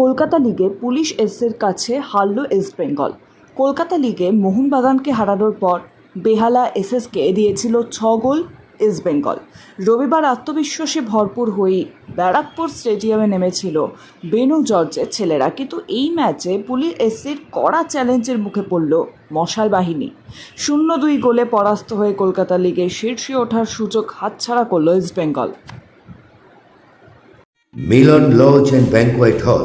কলকাতা লিগে পুলিশ এসের কাছে হারল ইস্ট বেঙ্গল। কলকাতা লিগে মোহনবাগানকে হারানোর পর বেহালা এসএসকে দিয়েছিল ছ গোল ইস্ট বেঙ্গল। রবিবার আত্মবিশ্বাসে ভরপুর হয়ে ব্যারাকপুর স্টেডিয়ামে নেমেছিল বেনু জর্জের ছেলেরা। কিন্তু এই ম্যাচে পুলিশ এসসির কড়া চ্যালেঞ্জের মুখে পড়ল মশাল বাহিনী। শূন্য দুই গোলে পরাস্ত হয়ে কলকাতা লিগে শীর্ষে ওঠার সুযোগ হাতছাড়া করল East Bengal. Milan lodge and banquet hall.